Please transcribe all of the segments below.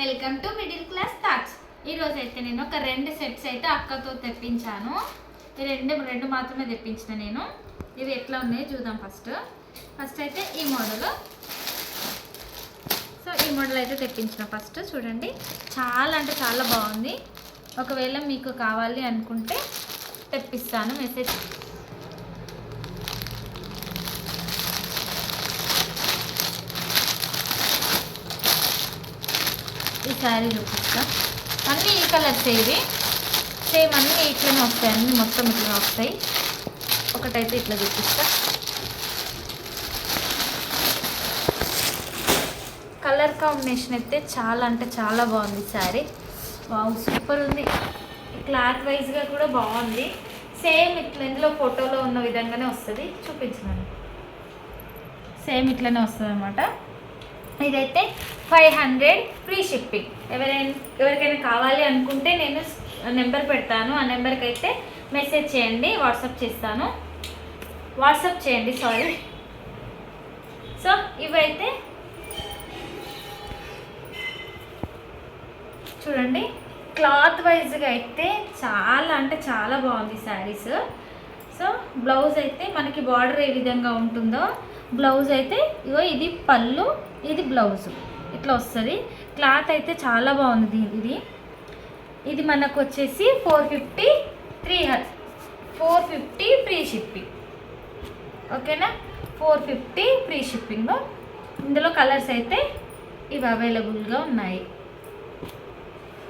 Welcome to middle class thoughts ఈరోజు అయితే నేను ఒక రెండు సెట్స్ అయితే అక్కతో తెప్పించాను. ఈ రెండు రెండు మాత్రమే తెప్పించిన నేను. ఇవి ఎట్లా ఉన్నాయో చూద్దాం ఫస్ట్ ఫస్ట్ అయితే ఈ మోడల్ సో ఈ మోడల్ అయితే తెప్పించిన ఫస్ట్ చూడండి. చాలా అంటే చాలా బాగుంది. ఒకవేళ మీకు కావాలి అనుకుంటే తెప్పిస్తాను మెసేజ్ శారీ చూపిస్తా. అన్నీ ఈ కలర్స్ ఇవి సేమ్ అన్నీ ఇట్లనే వస్తాయి అన్నీ మొత్తం ఇట్లనే వస్తాయి. ఒకటైతే ఇట్లా చూపిస్తా. కలర్ కాంబినేషన్ అయితే చాలా అంటే చాలా బాగుంది శారీ. వావ్ సూపర్ ఉంది. క్లాత్ వైజ్గా కూడా బాగుంది. సేమ్ ఇట్లా ఇందులో ఫోటోలో ఉన్న విధంగానే వస్తుంది. చూపించినాను సేమ్ ఇట్లనే వస్తుంది అనమాట ఇదైతే ఫైవ్ హండ్రెడ్ ఫ్రీ షిప్పింగ్. ఎవరైనా ఎవరికైనా కావాలి అనుకుంటే నేను నెంబర్ పెడతాను. ఆ నెంబర్కి అయితే మెసేజ్ చేయండి వాట్సాప్ చేస్తాను. వాట్సాప్ చేయండి సారీ. సో ఇవైతే చూడండి క్లాత్ వైజ్గా అయితే చాలా అంటే చాలా బాగుంది శారీస్. సో బ్లౌజ్ అయితే మనకి బార్డర్ ఏ విధంగా ఉంటుందో బ్లౌజ్ అయితే ఇగో ఇది పళ్ళు ఇది బ్లౌజ్. ఇట్లా వస్తుంది. క్లాత్ అయితే చాలా బాగుంది ఇది. ఇది మనకు వచ్చేసి four fifty three four fifty free shipping. ఓకేనా? Four fifty free shipping. ఇందులో కలర్స్ అయితే ఇవి అవైలబుల్గా ఉన్నాయి.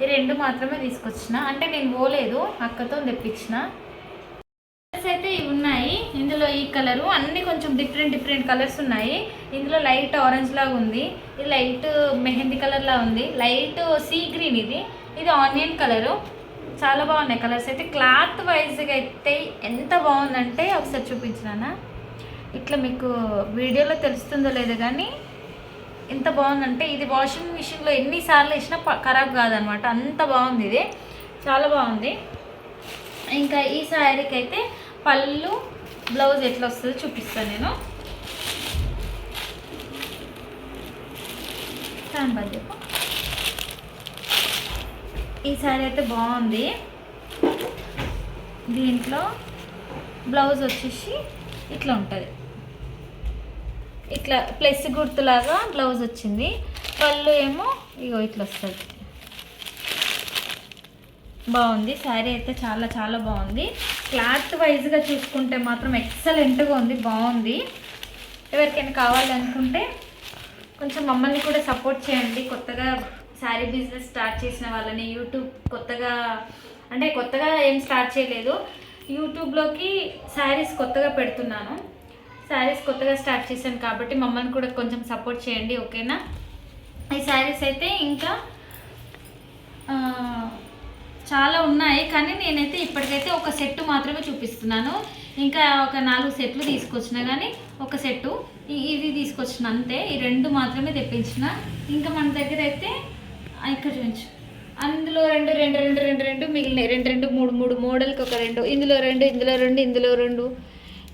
ఈ రెండు మాత్రమే తీసుకొచ్చిన. అంటే నేను పోలేదు అక్కతో తెప్పించిన. కలర్స్ అయితే ఇవి ఉన్నాయి. ఇందులో ఈ కలరు అన్ని కొంచెం డిఫరెంట్ డిఫరెంట్ కలర్స్ ఉన్నాయి. ఇందులో లైట్ ఆరెంజ్ లాగా ఉంది. ఇది లైట్ మెహందీ కలర్లా ఉంది. లైట్ సీ గ్రీన్ ఇది. ఇది ఆనియన్ కలరు చాలా బాగున్నాయి కలర్స్ అయితే. క్లాత్ వైజ్గా అయితే ఎంత బాగుందంటే ఒకసారి చూపించినానా ఇట్లా మీకు వీడియోలో తెలుస్తుందో లేదో కానీ ఎంత బాగుందంటే ఇది వాషింగ్ మిషన్లో ఎన్నిసార్లు వేసినా ఖరాబ్ కాదనమాట. అంత బాగుంది ఇది. చాలా బాగుంది. ఇంకా ఈ శారీకి అయితే పళ్ళు బ్లౌజ్ ఎట్లా వస్తుందో చూపిస్తాను నేను. చెప్పు ఈ శారీ అయితే బాగుంది. దీంట్లో బ్లౌజ్ వచ్చేసి ఇట్లా ఉంటుంది. ఇట్లా ప్లస్ గుర్తులాగా బ్లౌజ్ వచ్చింది. పళ్ళు ఏమో ఇగో ఇట్లా వస్తుంది బాగుంది. శారీ అయితే చాలా చాలా బాగుంది. క్లాత్ వైజ్గా చూసుకుంటే మాత్రం ఎక్సలెంట్గా ఉంది. బాగుంది. ఎవరికైనా కావాలనుకుంటే కొంచెం మమ్మల్ని కూడా సపోర్ట్ చేయండి. కొత్తగా శారీ బిజినెస్ స్టార్ట్ చేసిన వాళ్ళని యూట్యూబ్ కొత్తగా అంటే కొత్తగా ఏం స్టార్ట్ చేయలేదు. యూట్యూబ్లోకి శారీస్ కొత్తగా పెడుతున్నాను. శారీస్ కొత్తగా స్టార్ట్ చేశాను కాబట్టి మమ్మల్ని కూడా కొంచెం సపోర్ట్ చేయండి. ఓకేనా? ఈ శారీస్ అయితే ఇంకా చాలా ఉన్నాయి కానీ నేనైతే ఇప్పటికైతే ఒక సెట్ మాత్రమే చూపిస్తున్నాను. ఇంకా ఒక నాలుగు సెట్లు తీసుకొచ్చిన కానీ ఒక సెట్టు. ఇది తీసుకొచ్చిన అంతే ఈ రెండు మాత్రమే తెప్పించిన. ఇంకా మన దగ్గర అయితే ఇక్కడ చూపించు. అందులో రెండు రెండు రెండు రెండు రెండు మిగిలినాయి. రెండు రెండు మూడు మూడు మోడల్కి ఒక రెండు ఇందులో రెండు ఇందులో రెండు ఇందులో రెండు.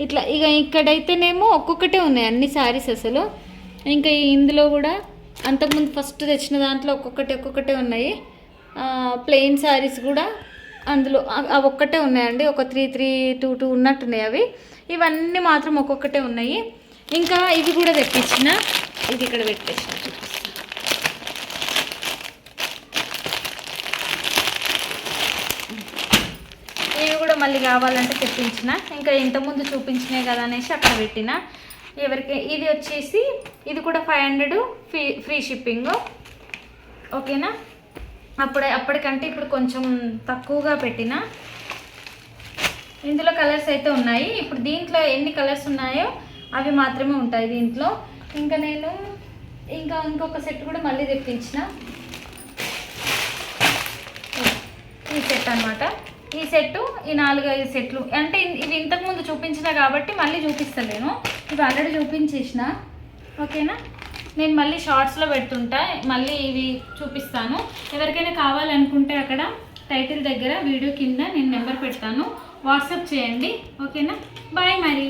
ఇట్లా ఇక ఇక్కడైతేనేమో ఒక్కొక్కటే ఉన్నాయి అన్ని శారీస్ అసలు. ఇంకా ఇందులో కూడా అంతకుముందు ఫస్ట్ తెచ్చిన దాంట్లో ఒక్కొక్కటి ఒక్కొక్కటే ఉన్నాయి. ప్లెయిన్ శారీస్ కూడా అందులో అవి ఒక్కటే ఉన్నాయండి. ఒక త్రీ త్రీ టూ టూ ఉన్నట్టున్నాయి అవి. ఇవన్నీ మాత్రం ఒక్కొక్కటే ఉన్నాయి. ఇంకా ఇవి కూడా తెప్పించిన ఇది ఇక్కడ పెట్టేసిన. ఇవి కూడా మళ్ళీ కావాలంటే తెప్పించిన. ఇంకా ఇంతకుముందు చూపించినాయి కదా అనేసి అక్కడ పెట్టిన. ఎవరికి ఇది వచ్చేసి ఇది కూడా five hundred free free shipping ఓకేనా? అప్పుడే అప్పటికంటే ఇప్పుడు కొంచెం తక్కువగా పెట్టిన. ఇందులో కలర్స్ అయితే ఉన్నాయి. ఇప్పుడు దీంట్లో ఎన్ని కలర్స్ ఉన్నాయో అవి మాత్రమే ఉంటాయి దీంట్లో. ఇంకా నేను ఇంకా ఇంకొక సెట్ కూడా మళ్ళీ తెప్పించిన. ఈ సెట్ అన్నమాట. ఈ సెట్ ఈ నాలుగు ఐదు సెట్లు. అంటే ఇవి ఇంతకుముందు చూపించిన కాబట్టి మళ్ళీ చూపిస్తలేను ఇవి ఆల్రెడీ చూపించేసిన. ఓకేనా? నేను మళ్ళీ షార్ట్స్లో పెడుతుంటా. మళ్ళీ ఇవి చూపిస్తాను. ఎవరికైనా కావాలనుకుంటే అక్కడ టైటిల్ దగ్గర వీడియో కింద నేను నెంబర్ పెడతాను. వాట్సాప్ చేయండి. ఓకేనా బాయ్ మరి